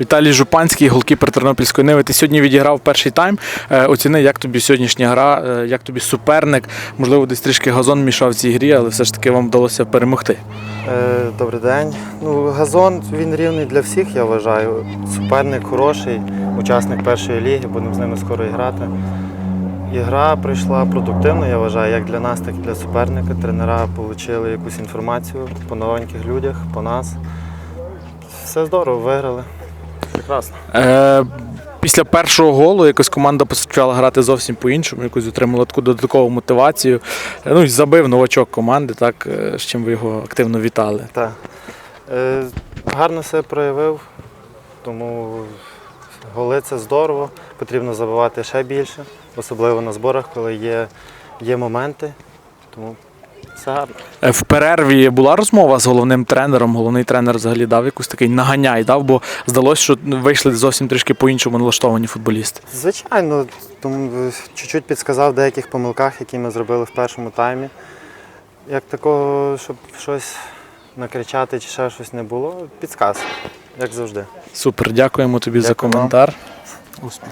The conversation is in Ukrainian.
Віталій Жупанський, голкіпер Тернопільської Ниви. Ти сьогодні відіграв перший тайм. Е, Оціни, як тобі сьогоднішня гра, е, як тобі суперник. Можливо, десь трішки газон мішав в цій грі, але все ж таки вам вдалося перемогти. Е, Добрий день. Ну, газон він рівний для всіх, я вважаю. Суперник хороший, учасник першої ліги, будемо з ними скоро грати. І гра прийшла продуктивно, я вважаю, як для нас, так і для суперника. Тренера отримали якусь інформацію по новеньких людях, по нас. Все здорово, виграли. Прекрасно. Е, Після першого голу якось команда почала грати зовсім по-іншому, якось отримала таку додаткову мотивацію. Е, Ну і забив новачок команди, так, е, з чим ви його активно вітали. Так. Е, гарно себе проявив, тому голи це здорово. Потрібно забивати ще більше, особливо на зборах, коли є, є моменти. Тому все гарно. Е, В перерві була розмова з головним тренером. Головний тренер взагалі дав якийсь такий наганяй, дав, бо здалося, що вийшли зовсім трішки по-іншому налаштовані футболісти. Звичайно, тому е, чуть-чуть підсказав деяких помилках, які ми зробили в першому таймі. Як такого, щоб щось накричати чи ще щось не було, підсказ, як завжди. Супер, дякуємо тобі за Дякую вам. коментар. Успіх.